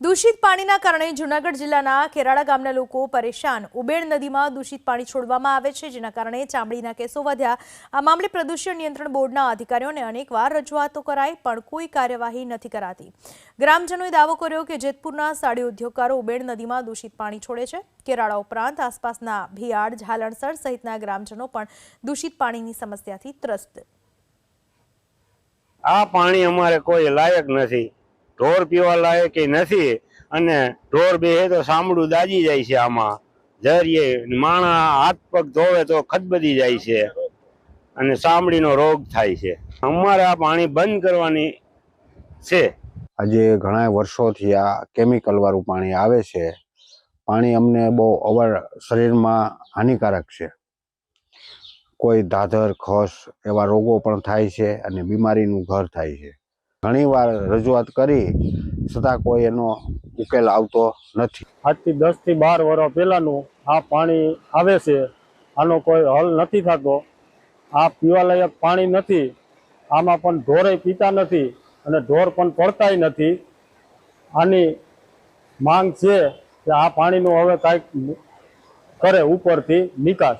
દૂષિત પાણીના કારણે જૂનાગઢ જિલ્લાના કેરાળા ગામના લોકો પરેશાન. ઉબેડ નદીમાં દૂષિત પાણી છોડવામાં આવે છે, જેના કારણે ચામડીના કેસો વધ્યા. આ મામલે પ્રદૂષણ નિયંત્રણ બોર્ડના અધિકારીઓને અનેકવાર રજૂઆતો કરાઈ, પણ કોઈ કાર્યવાહી નથી કરાતી. ગ્રામજનોએ દાવો કર્યો કે જેતપુરના સાડી ઉદ્યોગકારો ઉબેડ નદીમાં દૂષિત પાણી છોડે છે. કેરાળા ઉપરાંત આસપાસના ભિયાડ ઝાલણસર સહિતના ગ્રામજનો પણ દૂષિત પાણીની સમસ્યાથી ત્રસ્ત. આ પાણી અમારે કોઈ લાયક નથી. ઢોર પીવા લાયક નથી. અને ઢોર બે તો સાંભળું દાજી જાય છે આમાં. જરીએ માણા હાથ પગ ધોવે તો ખદબદી જાય છે. અને સાંભળીનો રોગ થાય છે. અમારે આ પાણી બંધ કરવાની છે. આજે ઘણા વર્ષોથી આ કેમિકલવાળું પાણી આવે છે. પાણી અમને બહુ અવર શરીરમાં હાનિકારક છે. કોઈ ધાધર ખસ એવા રોગો પણ થાય છે અને બીમારીનું ઘર થાય છે. ઘણીવાર રજૂઆત કરી છતાં કોઈ એનો ઉકેલ આવતો નથી. આજથી દસથી બાર વર્ષ પહેલાનું આ પાણી આવે છે, આનો કોઈ હલ નથી થતો. આ પીવાલાયક પાણી નથી, આમાં પણ ઢોરે પીતા નથી અને ઢોર પણ પડતાય નથી. આની માંગ છે કે આ પાણીનું હવે કાંઈક કરે ઉપરથી નિકાસ.